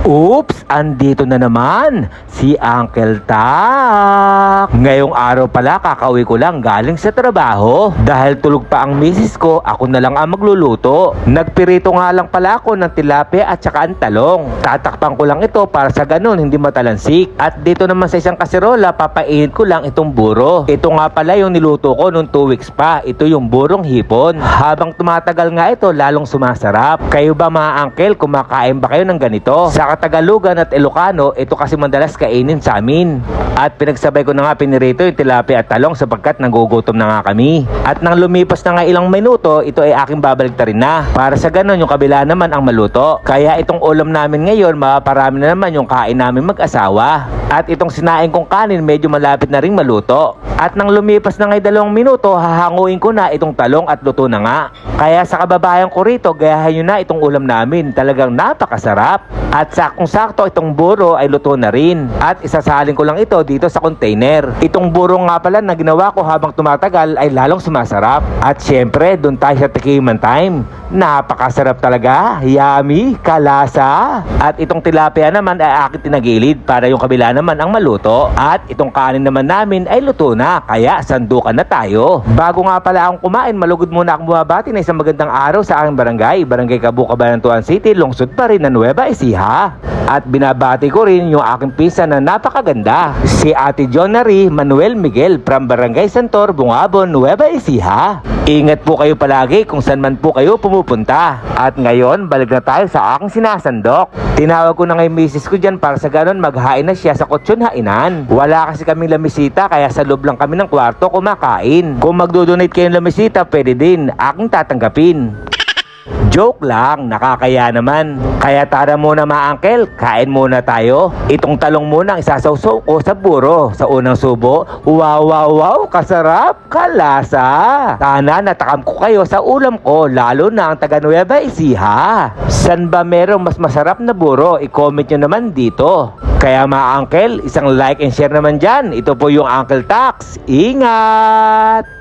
Oops! Andito na naman si Uncle Tak. Ngayong araw pala kakauwi ko lang galing sa trabaho. Dahil tulog pa ang misis ko, ako na lang ang magluluto. Nagpirito nga lang pala ako ng tilapia at saka ang talong. Tatakpan ko lang ito para sa ganun hindi matalansik. At dito naman sa isang kaserola, papainit ko lang itong buro. Ito nga pala yung niluto ko nung 2 weeks pa. Ito yung burong hipon. Habang tumatagal nga ito, lalong sumasarap. Kayo ba mga uncle, kumakain ba kayo ng ganito? Sa Katagalugan at Ilocano, ito kasi madalas kainin sa amin. At pinagsabay ko na nga pinirito yung tilapia at talong sapagkat nagugutom na nga kami. At nang lumipas na nga ilang minuto, ito ay aking babaliktarin na. Para sa ganun, yung kabila naman ang maluto. Kaya itong ulam namin ngayon, mapaparami na naman yung kain namin mag-asawa. At itong sinaing kong kanin, medyo malapit na ring maluto. At nang lumipas na nga dalawang minuto, hahanguin ko na itong talong at luto na nga. Kaya sa kababayan ko rito, gayahin nyo na itong ulam namin. Talagang napakasarap. At saktong-sakto itong buro ay luto na rin. At isasalin ko lang ito dito sa container. Itong buro nga pala na ginawa ko habang tumatagal ay lalong sumasarap. At syempre, doon tayo sa tikiman time. Napakasarap talaga. Yummy, kalasa. At itong tilapia naman ay akin tinagilid para yung kabila naman ang maluto. At itong kanin naman namin ay luto na. Kaya sandukan na tayo. Bago nga pala akong kumain, malugod muna akong bumabati na isang magandang araw sa aking barangay. Barangay Kabuka Balantuan City, lungsod pa rin na Nueva Ecija. At binabati ko rin yung aking pisa na napakaganda. Si Ate Jonary Manuel Miguel from Barangay Santor, Bungabon, Nueva Ecija. Ingat po kayo palagi kung saan man po kayo pumupunta. At ngayon, balik na tayo sa aking sinasandok. Tinawag ko na ngay misis ko dyan para sa ganon maghain na siya sa kutsyon hainan. Wala kasi kaming lamisita kaya sa loob lang kami ng kwarto kumakain. Kung magdodonate kayo ng lamisita, pwede din. Aking tatanggapin. Joke lang, nakakaya naman. Kaya tara muna mga uncle, kain muna tayo. Itong talong muna ang isasawsaw ko sa buro. Sa unang subo, wow wow wow, kasarap, kalasa. Sana natakam ko kayo sa ulam ko, lalo na ang taga Nueva Ecija. San ba merong mas masarap na buro? I-comment nyo naman dito. Kaya mga uncle, isang like and share naman dyan. Ito po yung Uncle Tax. Ingat!